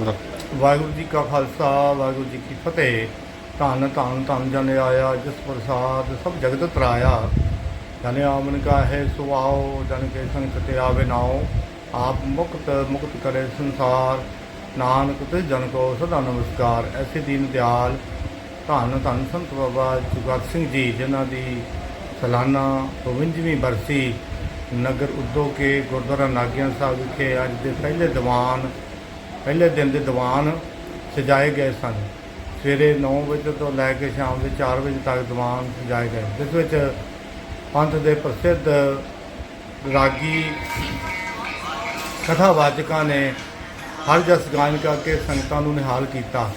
ਵਾਹਿਗੁਰੂ ਜੀ ਕਾ ਖਾਲਸਾ, ਵਾਹਿਗੁਰੂ ਜੀ ਕੀ ਫਤਿਹ। ਧੰਨ ਧੰਨ ਧੰਨ ਜਨ ਆਇਆ, ਜਿਸ ਪ੍ਰਸਾਦ ਸਭ ਜਗਤ ਤਰਾਇਆ। ਜਨ ਆਮਨ ਕਾ ਹੈ ਸੁਆਓ ਜਨ ਕੇ ਸੰਕਟ ਆਵੇ ਨਾਓ ਆਪ ਮੁਕਤ ਮੁਕਤ ਕਰੇ ਸੰਸਾਰ। ਨਾਨਕ ਤੇ ਜਨ ਕੋ ਸਦਾ ਨਮਸਕਾਰ। ਐਸੇ ਦੀਨ ਦਿਆਲ। ਧੰਨ ਧੰਨ ਸੰਤ ਬਾਬਾ ਜੁਗਤ ਸਿੰਘ ਜੀ, ਜਿਨ੍ਹਾਂ ਦੀ ਸਾਲਾਨਾ 52ਵੀਂ ਬਰਸੀ ਨਗਰ ਉਦੋਂ ਕੇ ਗੁਰਦੁਆਰਾ ਨਾਗਿਆਂ ਸਾਹਿਬ ਵਿਖੇ ਅੱਜ ਦੇ ਪਹਿਲੇ ਦੀਵਾਨ ਪਹਿਲੇ ਦਿਨ ਦੇ ਦੀਵਾਨ ਸਜਾਏ ਗਏ ਸਨ। ਸਵੇਰੇ 9 ਵਜੇ ਤੋਂ ਲੈ ਕੇ ਸ਼ਾਮ ਦੇ 4 ਵਜੇ ਤੱਕ ਦੀਵਾਨ ਸਜਾਏ ਗਏ। ਜਿਸ ਵਿੱਚ ਪੰਥ ਦੇ ਪ੍ਰਸਿੱਧ ਰਾਗੀ ਕਥਾਵਾਚਕਾਂ ਨੇ ਹਰ ਜਸ ਗਾਇਨ ਕਰਕੇ ਸੰਗਤਾਂ ਨੂੰ ਨਿਹਾਲ ਕੀਤਾ।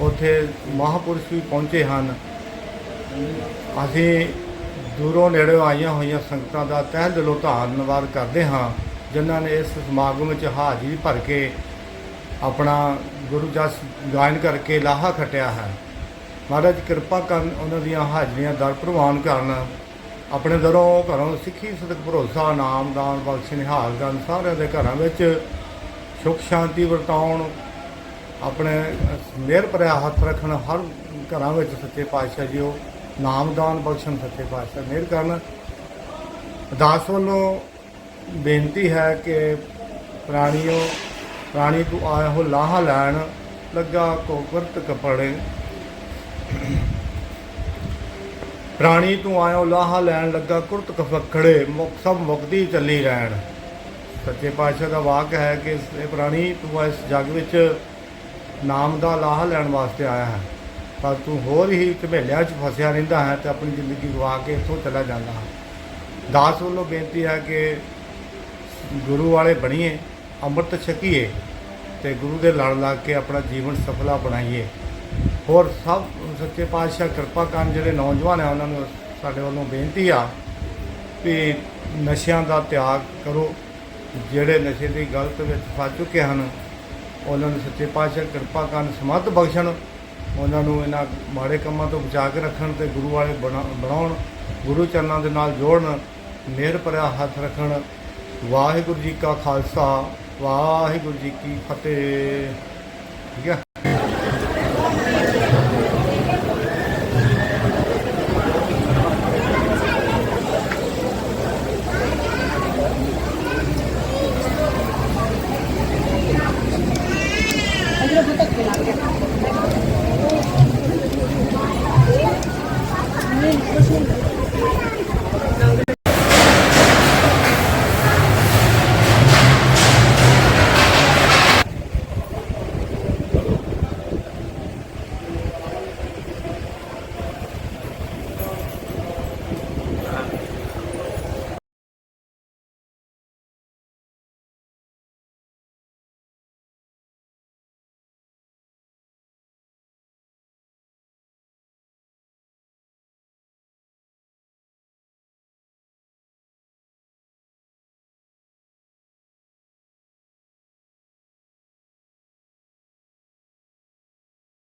ਉੱਥੇ ਮਹਾਪੁਰਸ਼ ਵੀ ਪਹੁੰਚੇ ਹਨ। ਅਸੀਂ ਦੂਰੋਂ ਨੇੜਿਓਂ ਆਈਆਂ ਹੋਈਆਂ ਸੰਗਤਾਂ ਦਾ ਤਹਿ ਦਿਲੋਂ ਧੰਨਵਾਦ ਕਰਦੇ ਹਾਂ, ਜਿਨ੍ਹਾਂ ਨੇ ਇਸ ਸਮਾਗਮ ਵਿੱਚ ਹਾਜ਼ਰੀ ਭਰ ਕੇ ਆਪਣਾ ਗੁਰੂ ਜਸ ਗਾਇਨ ਕਰਕੇ ਲਾਹਾ ਖਟਿਆ ਹੈ। ਮਹਾਰਾਜ ਕਿਰਪਾ ਕਰਨ ਉਹਨਾਂ ਦੀਆਂ ਹਾਜ਼ਰੀਆਂ ਦਰ ਪ੍ਰਵਾਨ ਕਰਨ। ਆਪਣੇ ਦਰੋਂ ਘਰੋਂ ਸਿੱਖੀ ਸਦਕ ਭਰੋਸਾ, ਨਾਮ ਦਾਨ, ਬਖਸ਼, ਨਿਹਾਲ ਕਰਨ ਸਾਰਿਆਂ ਦੇ ਘਰਾਂ ਵਿੱਚ ਸੁਖ ਸ਼ਾਂਤੀ ਵਰਤਾਉਣ, ਆਪਣੇ ਮਿਹਰ ਭਰਿਆ ਹੱਥ ਰੱਖਣ, ਹਰ ਘਰਾਂ ਵਿੱਚ ਸੱਚੇ ਪਾਤਸ਼ਾਹ ਜੀ ਉਹ ਨਾਮਦਾਨ ਬਖਸ਼ਣ ਸੱਚੇ ਪਾਤਸ਼ਾਹ ਮਿਹਰ ਕਰਨ। ਅਰਦਾਸ ਵੱਲੋਂ ਬੇਨਤੀ ਹੈ ਕਿ ਪ੍ਰਾਣੀਓ ਪ੍ਰਾਣੀ ਤੂੰ ਆਇਆ ਹੋ ਲਾਹਾ ਲੈਣ, ਲੱਗਾ ਕੋਕਰਤ ਕਪੜੇ। ਪ੍ਰਾਣੀ ਤੂੰ ਆਇਓ ਲਾਹਾ ਲੈਣ, ਲੱਗਾ ਕੁਰਤ ਕਫਖੜੇ ਮੁਕ ਸਭ ਮੁਕਦੀ ਚੱਲੀ ਰਹਿਣ। ਸੱਚੇ ਪਾਤਸ਼ਾਹ ਦਾ ਵਾਕ ਹੈ ਕਿ ਇਹ ਪ੍ਰਾਣੀ ਤੂੰ ਇਸ ਜੱਗ ਵਿੱਚ ਨਾਮ ਦਾ ਲਾਹਾ ਲੈਣ ਵਾਸਤੇ ਆਇਆ ਹੈ। ਪਰ ਤੂੰ ਹੋਰ ਹੀ ਝਮੇਲਿਆਂ 'ਚ ਫਸਿਆ ਰਹਿੰਦਾ ਹੈ ਤੇ ਆਪਣੀ ਜ਼ਿੰਦਗੀ ਗਵਾ ਕੇ ਇੱਥੋਂ ਚਲਾ ਜਾਂਦਾ ਹੈ। ਦਾਸ ਵੱਲੋਂ ਬੇਨਤੀ ਹੈ ਕਿ ਗੁਰੂ ਵਾਲੇ ਬਣੀਏ। ਅੰਮ੍ਰਿਤ ਛਕੀਏ ਤੇ ਗੁਰੂ ਦੇ ਲੜ ਲੱਗ ਕੇ ਆਪਣਾ ਜੀਵਨ ਸਫਲਾ ਬਣਾਈਏ। ਹੋਰ ਸਭ ਸੱਚੇ ਪਾਤਸ਼ਾਹ ਕਿਰਪਾ ਕਰਨ ਜਿਹੜੇ ਨੌਜਵਾਨ ਆ, ਉਹਨਾਂ ਨੂੰ ਸਾਡੇ ਵੱਲੋਂ ਬੇਨਤੀ ਆ ਵੀ ਨਸ਼ਿਆਂ ਦਾ ਤਿਆਗ ਕਰੋ। ਜਿਹੜੇ ਨਸ਼ੇ ਦੀ ਗਲਤ ਵਿੱਚ ਫਸ ਚੁੱਕੇ ਹਨ, ਉਹਨਾਂ ਨੂੰ ਸੱਚੇ ਪਾਤਸ਼ਾਹ ਕਿਰਪਾ ਕਰਨ ਸਮੱਧ ਬਖਸ਼ਣ, ਉਹਨਾਂ ਨੂੰ ਇਹਨਾਂ ਮਾੜੇ ਕੰਮਾਂ ਤੋਂ ਬਚਾ ਕੇ ਰੱਖਣ ਤੇ ਗੁਰੂ ਵਾਲੇ ਬਣਾ- ਬਣਾਉਣ, ਗੁਰੂ ਚਰਨਾਂ ਦੇ ਨਾਲ ਜੋੜਨ, ਮਿਹਰ ਭਰਿਆ ਹੱਥ ਰੱਖਣ। ਵਾਹਿਗੁਰੂ ਜੀ ਕਾ ਖਾਲਸਾ ਵਾਹਿਗੁਰੂ ਜੀ ਕੀ ਫਤਿਹ ਠੀਕ ਹੈ